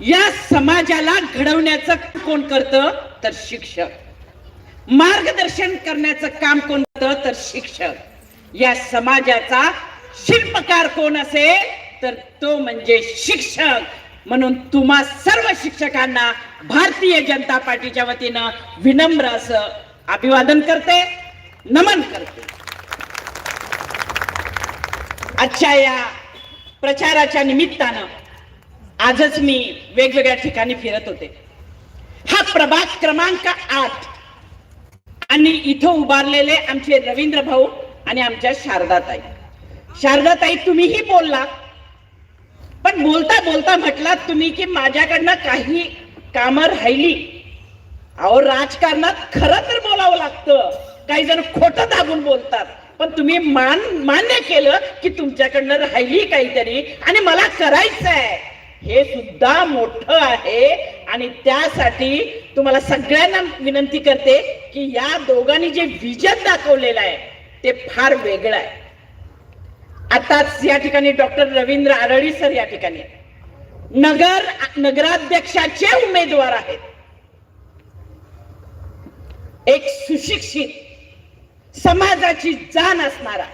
या समाजाला घडवण्याचं कोण करतं? तर शिक्षक. मार्गदर्शन करण्याचं काम कोण करतं? तर शिक्षक. या समाजाचा शिल्पकार कोण असेल? तर तो म्हणजे शिक्षक. म्हणून तुम्हा सर्व शिक्षकांना भारतीय जनता पार्टीच्या वतीनं विनम्र असं अभिवादन करते नमन करते. आजच्या या प्रचाराच्या निमित्तानं आजच मी वेगवेगळ्या ठिकाणी फिरत होते. हा प्रभाग क्रमांक आठ. आणि इथं उभारलेले आमचे रवींद्र भाऊ आणि आमच्या शारदाताई. शारदाताई तुम्हीही बोलला. पण बोलता बोलता म्हटलात तुम्ही की माझ्याकडनं काही कामं राहिली. अहो राजकारणात खरं तर बोलावं लागतं. काही जण खोटं दाबून बोलतात. पण तुम्ही मान मान्य केलं की तुमच्याकडनं राहिली काहीतरी आणि मला करायचं आहे हे सुद्धा मोठं आहे आणि त्यासाठी तुम्हाला सगळ्यांना विनंती करते की या दोघांनी जे विजन दाखवलेलं आहे ते फार वेगळं आहे. आताच या ठिकाणी डॉक्टर रवींद्र आरळी सर या ठिकाणी. नगर नगराध्यक्षाचे उमेदवार आहेत. एक सुशिक्षित समाजाची जाण असणारा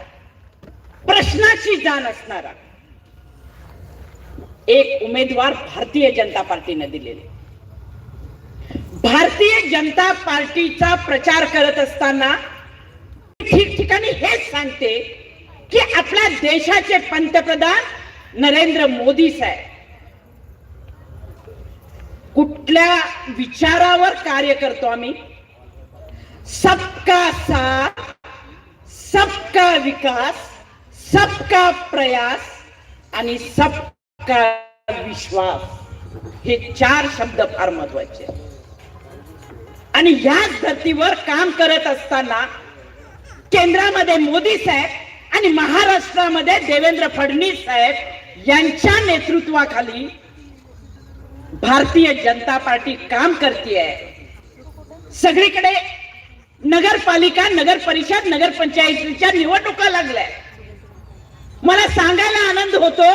प्रश्नाची जाण असणारा एक उमेदवार भारतीय जनता पार्टीने दिलेले. भारतीय जनता पार्टीचा प्रचार करत असताना ठिकठिकाणी हेच सांगते की आपल्या देशाचे पंतप्रधान नरेंद्र मोदी साहेब कुठल्या विचारावर कार्य करतो आम्ही? सबका साथ सबका विकास सबका प्रयास आणि सब सबका विश्वास हे चार शब्द फार महत्त्वाचे आणि याच धर्तीवर काम करत असताना केंद्रामध्ये मोदी साहेब आणि महाराष्ट्रामध्ये देवेंद्र फडणवीस साहेब यांच्या नेतृत्वाखाली भारतीय जनता पार्टी काम करते सगळीकडे नगरपालिका नगर परिषद नगर पंचायतीच्या निवडणुका लागल्या. मला सांगायला आनंद होतो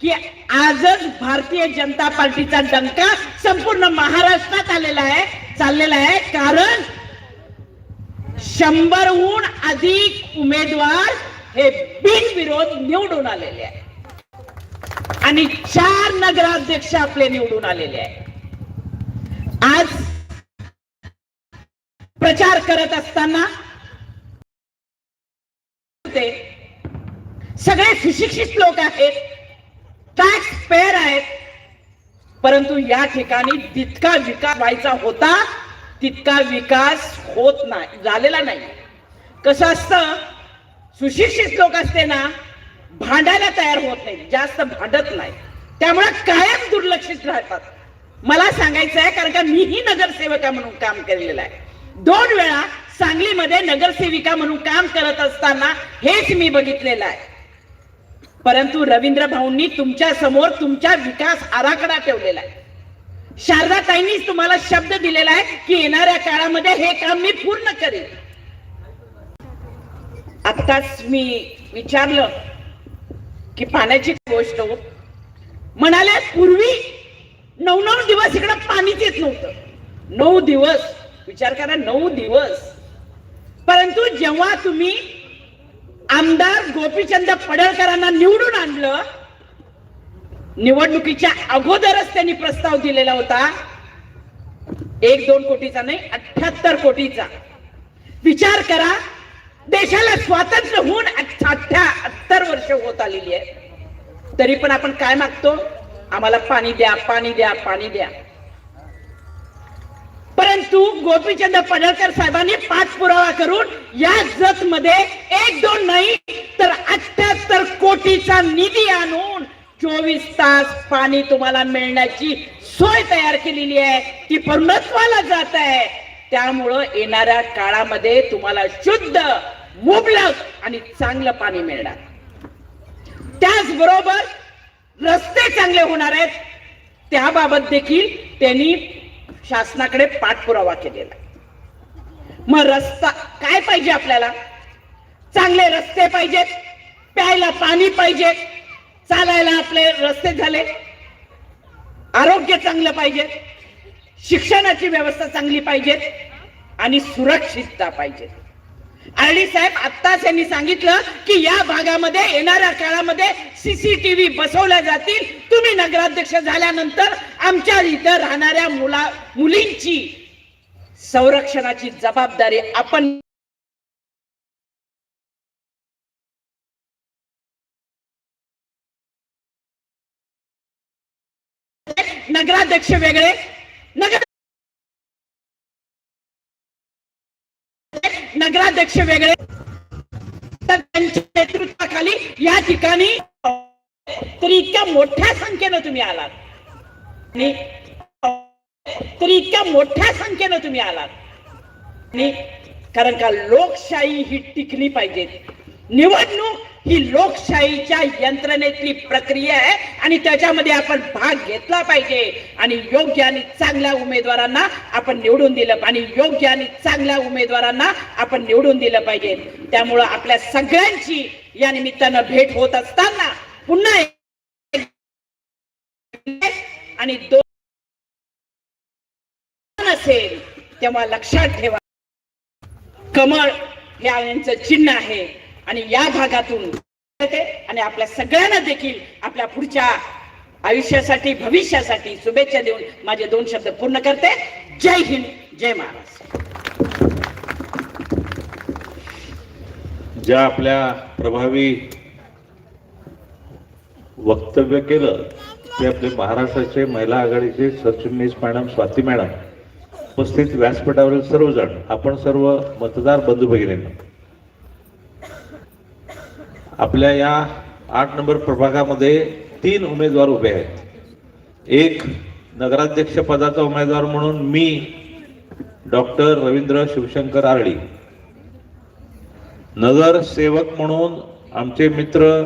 की आजच भारतीय जनता पार्टीचा डंका संपूर्ण महाराष्ट्रात आलेला आहे चाललेला आहे. कारण शंभरहून अधिक उमेदवार हे बिनविरोध निवडून आलेले आहे आणि चार नगराध्यक्ष आपले निवडून आलेले आहे आज प्रचार करत असताना सगळे सुशिक्षित लोक आहेत. टॅक्स पेअर आहेत. परंतु या ठिकाणी जितका विकास व्हायचा होता तितका विकास होत नाही झालेला नाही. कसं असतं? सुशिक्षित लोक असते ना भांडायला तयार होत नाही जास्त भांडत नाही. त्यामुळे कायम दुर्लक्षित राहतात. मला सांगायचं आहे कारण का मीही नगरसेवका म्हणून काम केलेलं आहे. दोन वेळा सांगलीमध्ये नगरसेविका म्हणून काम करत असताना हेच मी बघितलेलं आहे. परंतु रवींद्र भाऊंनी तुमच्यासमोर तुमच्या विकास आराखडा ठेवलेला आहे. शारदाताईंनीच तुम्हाला शब्द दिलेला आहे की येणाऱ्या काळामध्ये हे काम मी पूर्ण करेन. आत्ताच मी विचारलं की पाण्याची गोष्ट हो. म्हणाल्या पूर्वी नऊ नऊ दिवस इकडं पाणीच येत नव्हतं. नऊ दिवस. विचार करा नऊ दिवस. परंतु जेव्हा तुम्ही आमदार गोपीचंद पडळकरांना निवडून आणलं. निवडणुकीच्या अगोदरच त्यांनी प्रस्ताव दिलेला होता. एक दोन कोटीचा नाही अठ्याहत्तर कोटीचा. विचार करा देशाला स्वातंत्र्य होऊन अठ्याहत्तर वर्ष होत आलेली आहे तरी पण आपण काय मागतो? आम्हाला पाणी द्या पाणी द्या पाणी द्या. परंतु गोपीचंद पडळकर साहेबांनी पाच पुरावा करून या जत मध्ये एक दोन नाही तर अठ्याहत्तर कोटीचा निधी आणून चोवीस तास पाणी तुम्हाला मिळण्याची सोय तयार केलेली आहे. ती पूर्णत्वाला जात आहे. त्यामुळं येणाऱ्या काळामध्ये तुम्हाला शुद्ध मुबलक आणि चांगलं पाणी मिळणार. त्याचबरोबर रस्ते चांगले होणार आहेत. त्याबाबत देखील त्यांनी शासनाकडे पाठपुरावा केलेला मग रस्ता काय पाहिजे आपल्याला? चांगले रस्ते पाहिजेत प्यायला पाणी पाहिजे चालायला आपले रस्ते झाले. आरोग्य चांगलं पाहिजे शिक्षणाची व्यवस्था चांगली पाहिजे आणि सुरक्षितता पाहिजे. आरडी साहेब आत्ताच यांनी सांगितलं की या भागामध्ये येणाऱ्या काळामध्ये सीसीटीव्ही बसवल्या जातील. तुम्ही नगराध्यक्ष झाल्यानंतर आमच्या इथं राहणाऱ्या मुला मुलींची संरक्षणाची जबाबदारी आपण नगराध्यक्ष वेगळे. नगर नगराध्यक्ष वेगळे. तर त्यांच्या नेतृत्वाखाली या ठिकाणी तरी इतक्या मोठ्या संख्येनं तुम्ही आलात. आणि तरी इतक्या मोठ्या संख्येनं तुम्ही आलात. आणि कारण का लोकशाही ही टिकली पाहिजे निवडणूक ही लोकशाहीच्या यंत्रणेतली प्रक्रिया आहे आणि त्याच्यामध्ये आपण भाग घेतला पाहिजे. आणि योग्य आणि चांगल्या उमेदवारांना आपण निवडून दिलं आणि योग्य आणि चांगल्या उमेदवारांना आपण निवडून दिलं पाहिजे. त्यामुळं आपल्या सगळ्यांची या निमित्तानं भेट होत असताना पुन्हा एक- आणि दोन असेल तेव्हा लक्षात ठेवा. कमळ हे यांचं चिन्ह आहे. आणि या भागातून आणि आपल्या सगळ्यांना देखील आपल्या पुढच्या आयुष्यासाठी भविष्यासाठी शुभेच्छा देऊन माझे दोन शब्द पूर्ण करते. जय हिंद जय महाराष्ट्र. ज्या आपल्या प्रभावी वक्तव्य केलं ते आपले महाराष्ट्राचे महिला आघाडीचे सरचिटणीस मॅडम स्वाती मॅडम उपस्थित व्यासपीठावरील सर्वजण आपण सर्व मतदार बंधू भगिनींना आपल्या या आठ नंबर प्रभागामध्ये तीन उमेदवार उभे आहेत. एक नगराध्यक्ष पदाचा उमेदवार म्हणून मी डॉक्टर रवींद्र शिवशंकर आरडी. नगरसेवक म्हणून आमचे मित्र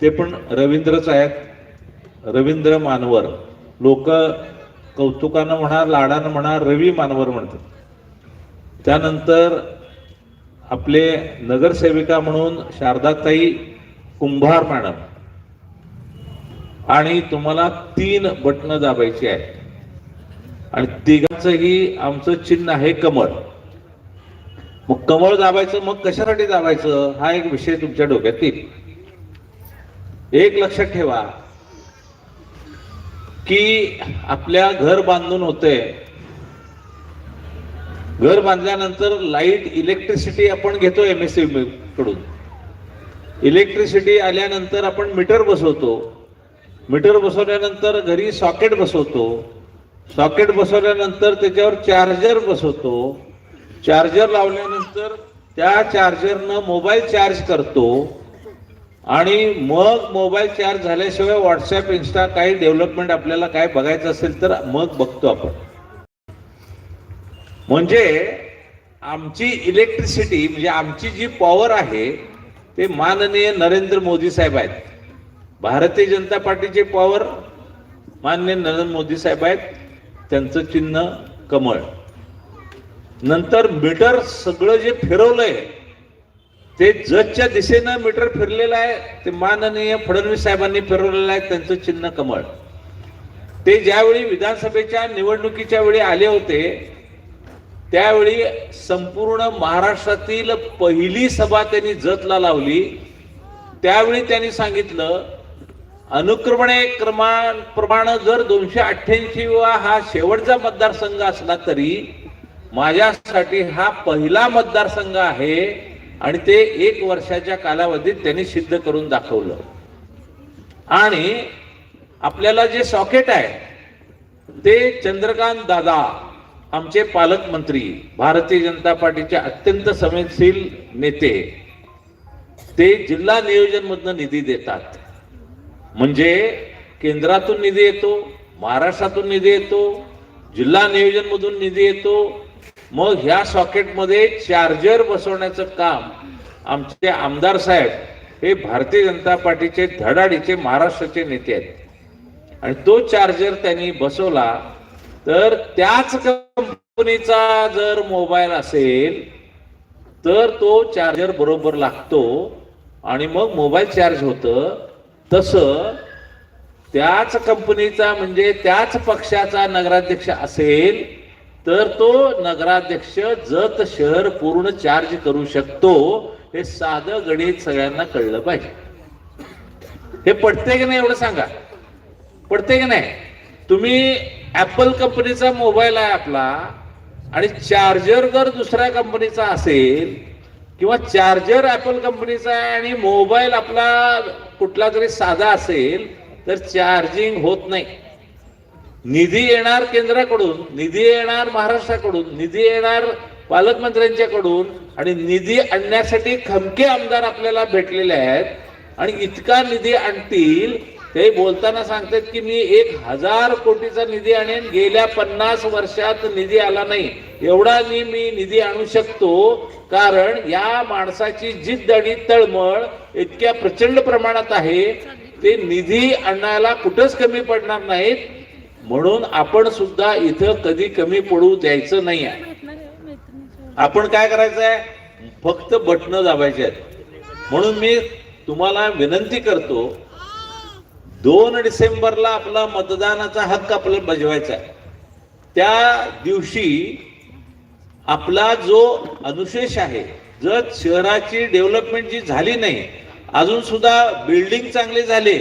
ते पण रवींद्रच आहेत. रवींद्र मानवर. लोक कौतुकानं म्हणा लाडानं म्हणा रवी मानवर म्हणतात. त्यानंतर आपले नगरसेविका म्हणून शारदाताई कुंभार मॅडम. आणि तुम्हाला तीन बटणं दाबायची आहेत. आणि तिघांचंही आमचं चिन्ह आहे कमळ. मग कमळ दाबायचं मग कशासाठी दाबायचं? हा एक विषय तुमच्या डोक्यात येईल. एक लक्षात ठेवा की आपल्या घर बांधून होते घर बांधल्यानंतर लाइट इलेक्ट्रिसिटी आपण घेतो एम एसकडून. इलेक्ट्रिसिटी आल्यानंतर आपण मीटर बसवतो. मीटर बसवल्यानंतर घरी सॉकेट बसवतो. सॉकेट बसवल्यानंतर त्याच्यावर चार्जर बसवतो. चार्जर लावल्यानंतर त्या चार्जरनं मोबाईल चार्ज करतो. आणि मग मोबाईल चार्ज झाल्याशिवाय व्हॉट्सअप इन्स्टा काही डेव्हलपमेंट आपल्याला काय बघायचं असेल तर मग बघतो आपण. म्हणजे आमची इलेक्ट्रिसिटी म्हणजे आमची जी पॉवर आहे ते माननीय नरेंद्र मोदी साहेब आहेत. भारतीय जनता पार्टीचे पॉवर माननीय नरेंद्र मोदी साहेब आहेत. त्यांचं चिन्ह कमळ. नंतर मीटर सगळं जे फिरवलंय ते जजच्या दिशेनं मीटर फिरलेलं आहे ते माननीय फडणवीस साहेबांनी फिरवलेलं आहे त्यांचं चिन्ह कमळ. ते ज्यावेळी विधानसभेच्या निवडणुकीच्या वेळी आले होते त्यावेळी संपूर्ण महाराष्ट्रातील पहिली सभा त्यांनी जतला लावली. त्यावेळी त्यांनी सांगितलं अनुक्रमणे क्रमांक प्रमाणे जर दोनशे अठ्ठ्याऐंशी वा हा शेवटचा मतदारसंघ असला तरी माझ्यासाठी हा पहिला मतदारसंघ आहे आणि ते एक वर्षाच्या कालावधीत त्यांनी सिद्ध करून दाखवलं. आणि आपल्याला जे सॉकेट आहे ते चंद्रकांत दादा आमचे पालकमंत्री भारतीय जनता पार्टीचे अत्यंत संवेदनशील नेते ते जिल्हा नियोजन मधनं निधी देतात. म्हणजे केंद्रातून निधी येतो महाराष्ट्रातून निधी येतो जिल्हा नियोजन मधून निधी येतो. मग ह्या सॉकेटमध्ये चार्जर बसवण्याचं काम आमचे आमदार साहेब हे भारतीय जनता पार्टीचे धडाडीचे महाराष्ट्राचे नेते आहेत. आणि तो चार्जर त्यांनी बसवला तर त्याच कंपनीचा जर मोबाईल असेल तर तो चार्जर बरोबर लागतो आणि मग मोबाईल चार्ज होतं. तसं त्याच कंपनीचा म्हणजे त्याच पक्षाचा नगराध्यक्ष असेल तर तो नगराध्यक्ष जत शहर पूर्ण चार्ज करू शकतो. हे साधं गणित सगळ्यांना कळलं पाहिजे. हे पडते की नाही एवढं सांगा? पडते की नाही? तुम्ही ऍपल कंपनीचा मोबाईल आहे आपला आणि चार्जर जर दुसऱ्या कंपनीचा असेल किंवा चार्जर ऍपल कंपनीचा आहे आणि मोबाईल आपला कुठला तरी साधा असेल तर चार्जिंग होत नाही. निधी येणार केंद्राकडून निधी येणार महाराष्ट्राकडून निधी येणार पालकमंत्र्यांच्याकडून आणि निधी आणण्यासाठी खमके आमदार आपल्याला भेटलेले आहेत. आणि इतका निधी आणतील ते बोलताना सांगतात की मी एक हजार कोटीचा निधी आणेन गेल्या पन्नास वर्षात निधी आला नाही. एवढा मी मी निधी आणू शकतो कारण या माणसाची जिद्द आणि तळमळ इतक्या प्रचंड प्रमाणात आहे. ते निधी आणायला कुठंच कमी पडणार नाहीत. म्हणून आपण सुद्धा इथं कधी कमी पडू द्यायचं नाही आहे. आपण काय करायचं आहे फक्त बटणं दाबायची आहेत. म्हणून मी तुम्हाला विनंती करतो दोन डिसेंबरला आपला मतदानाचा हक्क आपल्याला बजवायचा आहे. त्या दिवशी आपला जो अनुशेष आहे जर शहराची डेव्हलपमेंट जी झाली नाही अजून सुद्धा बिल्डिंग चांगले झाले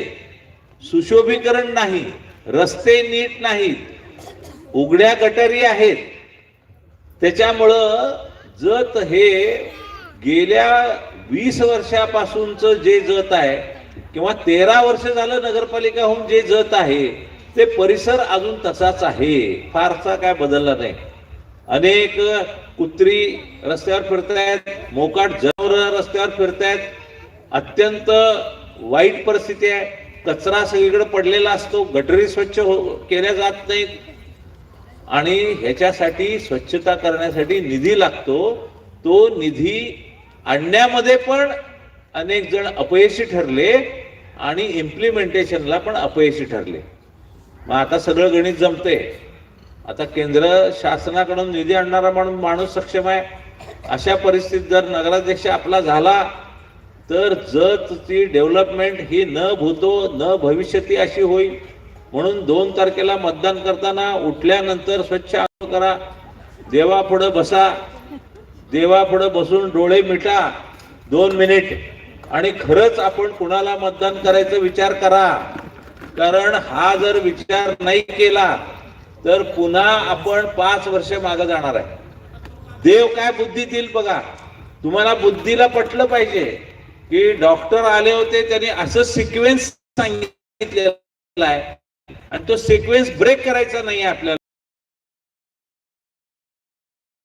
सुशोभीकरण नाही रस्ते नीट नाहीत उघड्या गटारी आहेत त्याच्यामुळं जत हे गेल्या वीस वर्षापासूनचं जे जत आहे किंवा तेरा वर्ष झालं नगरपालिका होऊन जे जत आहे ते परिसर अजून तसाच आहे. फारसा काय बदलला नाही. अनेक कुत्री रस्त्यावर फिरतायत मोकाट जनावर रस्त्यावर फिरतायत. अत्यंत वाईट परिस्थिती आहे. कचरा सगळीकडे पडलेला असतो. गटरी स्वच्छ हो केल्या जात नाहीत. आणि ह्याच्यासाठी स्वच्छता करण्यासाठी निधी लागतो. तो निधी आणण्यामध्ये पण अनेक जण अपयशी ठरले आणि इम्प्लिमेंटेशनला पण अपयशी ठरले. मग आता सगळं गणित जमते आता केंद्र शासनाकडून निधी आणणारा म्हणून माणूस सक्षम आहे. अशा परिस्थितीत जर नगराध्यक्ष आपला झाला तर जतची डेव्हलपमेंट ही न भूतो न भविष्यती अशी होईल. म्हणून दोन तारखेला मतदान करताना उठल्यानंतर स्वच्छ आंघोळ करा. देवापुढं बसा. देवापुढं बसून डोळे मिटा. दोन मिनिट. आणि खरंच आपण कुणाला मतदान करायचा विचार करा. कारण हा जर विचार नाही केला तर पुन्हा आपण पाच वर्ष मागे जाणार आहे. देव काय बुद्धी देईल बघा. तुम्हाला बुद्धीला पटलं पाहिजे की डॉक्टर आले होते त्यांनी असं सिक्वेन्स सांगितलेला आहे. आणि तो सिक्वेन्स ब्रेक करायचा नाही आपल्याला.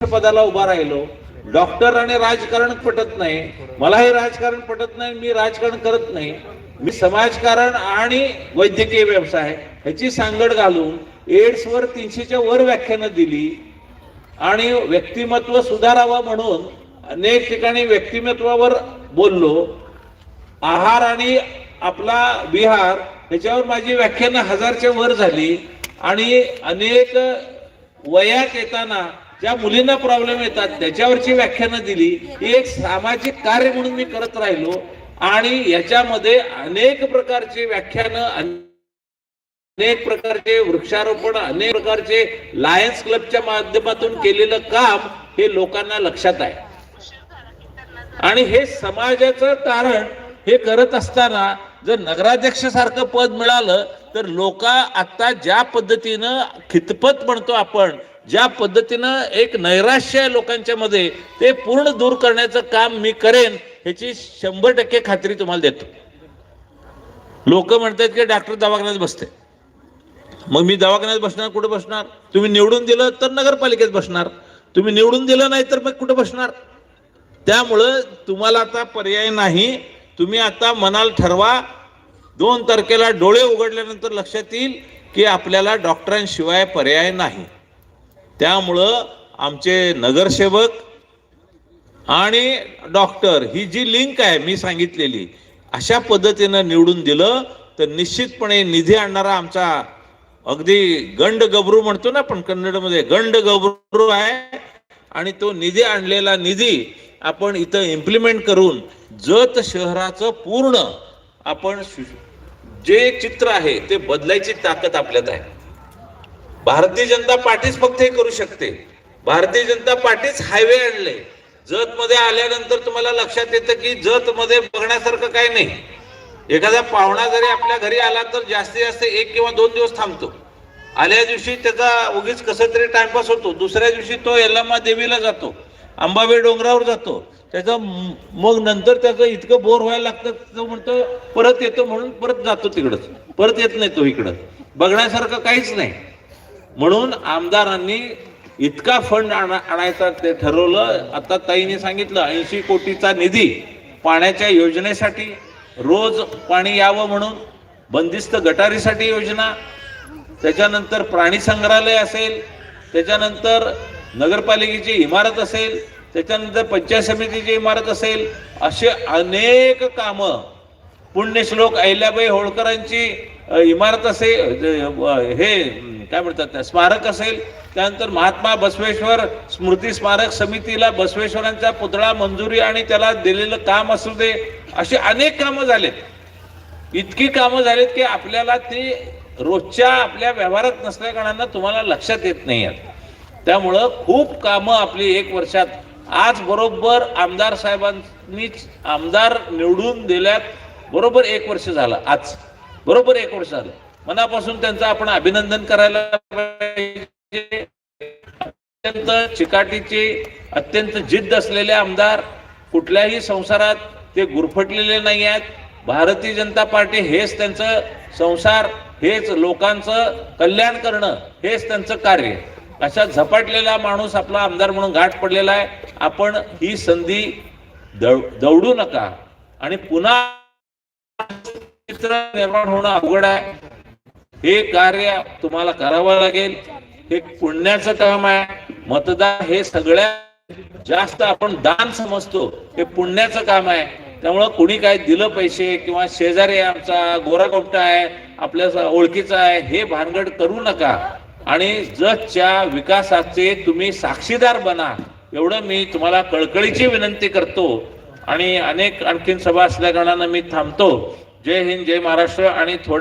पदाला उभा राहिलो डॉक्टर आणि राजकारण पटत नाही. मलाही राजकारण पटत नाही मी राजकारण करत नाही. मी समाजकारण आणि वैद्यकीय व्यवसाय ह्याची सांगड घालून एड्सवर तीनशेच्या वर व्याख्यानं दिली आणि व्यक्तिमत्व सुधारावं म्हणून अनेक ठिकाणी व्यक्तिमत्वावर बोललो. आहार आणि आपला विहार ह्याच्यावर माझी व्याख्यानं हजारच्या वर झाली आणि अनेक वयात येताना ज्या मुलींना प्रॉब्लेम येतात त्याच्यावरची व्याख्यानं दिली. ही एक सामाजिक कार्य म्हणून मी करत राहिलो आणि याच्यामध्ये अनेक प्रकारचे व्याख्यानं अनेक प्रकारचे वृक्षारोपण अनेक प्रकारचे लायन्स क्लबच्या माध्यमातून केलेलं काम हे लोकांना लक्षात आहे. आणि हे समाजाचं कारण हे करत असताना जर नगराध्यक्ष सारखं पद मिळालं तर लोक आता ज्या पद्धतीनं खितपत म्हणतो आपण ज्या पद्धतीनं एक नैराश्य आहे लोकांच्या मध्ये ते पूर्ण दूर करण्याचं काम मी करेन ह्याची शंभर टक्के खात्री तुम्हाला देतो. लोक म्हणतात की डॉक्टर दवाखान्यात बसते. मग मी दवाखान्यात बसणार कुठे बसणार? तुम्ही निवडून दिलं तर नगरपालिकेत बसणार. तुम्ही निवडून दिलं नाही तर मग कुठे बसणार? त्यामुळं तुम्हाला आता पर्याय नाही. तुम्ही आता मनाला ठरवा. दोन तारखेला डोळे उघडल्यानंतर लक्षात येईल की आपल्याला डॉक्टरांशिवाय पर्याय नाही. त्यामुळं आमचे नगरसेवक आणि डॉक्टर ही जी लिंक आहे मी सांगितलेली अशा पद्धतीनं निवडून दिलं तर निश्चितपणे निधी आणणारा आमचा अगदी गंड गबरू म्हणतो ना आपण कन्नडमध्ये गंड गबरू आहे आणि तो निधी आणलेला निधी आपण इथं इम्प्लिमेंट करून जत शहराचं पूर्ण आपण जे चित्र आहे ते बदलायची ताकद आपल्यात आहे. भारतीय जनता पार्टीच फक्त हे करू शकते. भारतीय जनता पार्टीच हायवे आणले. जत मध्ये आल्यानंतर तुम्हाला लक्षात येतं की जत मध्ये बघण्यासारखं काही नाही. एखादा पाहुणा जरी आपल्या घरी आला तर जास्तीत जास्त एक किंवा दोन दिवस थांबतो. आल्या दिवशी त्याचा उगीच कसं तरी टाइमपास होतो. दुसऱ्या दिवशी तो यल्लामा देवीला जातो. अंबाबाई डोंगरावर जातो. त्याचा मग नंतर त्याचं इतकं बोर व्हायला लागतं तो म्हणतो परत येतो म्हणून परत जातो तिकडंच परत येत नाही तो इकडं. बघण्यासारखं काहीच नाही. म्हणून आमदारांनी इतका फंड आणायचा ते ठरवलं. आता ताईने सांगितलं ऐंशी कोटीचा निधी पाण्याच्या योजनेसाठी रोज पाणी यावं म्हणून बंदिस्त गटारीसाठी योजना त्याच्यानंतर प्राणी संग्रहालय असेल त्याच्यानंतर नगरपालिकेची इमारत असेल त्याच्यानंतर पंचायत समितीची इमारत असेल असे अनेक कामं. पुण्यश्लोक अहिल्याबाई होळकरांची इमारत असेल हे काय म्हणतात त्या, स्मारक असेल त्यानंतर महात्मा बसवेश्वर स्मृती स्मारक समितीला बसवेश्वरांचा पुतळा मंजुरी आणि त्याला दिलेलं काम असू दे अशी अनेक कामं झालेत. इतकी कामं झालीत की आपल्याला ती रोजच्या आपल्या व्यवहारात नसल्या कारणानं तुम्हाला लक्षात येत नाही आहेत. त्यामुळं खूप कामं आपली एक वर्षात. आज बरोबर आमदार साहेबांनी आमदार निवडून दिल्यात बरोबर एक वर्ष झालं आज. बरोबर एक वर्ष झालं. मनापासून त्यांचं आपण अभिनंदन करायला पाहिजे. अत्यंत चिकाटीचे अत्यंत जिद्द असलेले आमदार कुठल्याही संसारात ते गुरफटलेले नाही आहेत. भारतीय जनता पार्टी हेच त्यांचं संसार हेच लोकांचं कल्याण करणं हेच त्यांचं कार्य. अशा झपाटलेला माणूस आपला आमदार म्हणून गाठ पडलेला आहे. आपण ही संधी दव- दवडू नका. आणि पुन्हा चित्र निर्माण होणं अवघड आहे. हे कार्य तुम्हाला करावं लागेल. हे पुण्याचं काम आहे. मतदान हे सगळ्यात जास्त आपण दान समजतो. हे पुण्याचं काम आहे. त्यामुळं कुणी काय दिलं पैसे किंवा शेजारी आमचा गोरा कोपटा आहे आपल्या ओळखीचा आहे हे भानगड करू नका. आणि जगच्या विकासाचे तुम्ही साक्षीदार बना. एवढं मी तुम्हाला कळकळीची विनंती करतो. आणि अनेक आणखीन सभा असल्या कारणानं मी थांबतो. जय हिंद जय महाराष्ट्र आणि थोड्या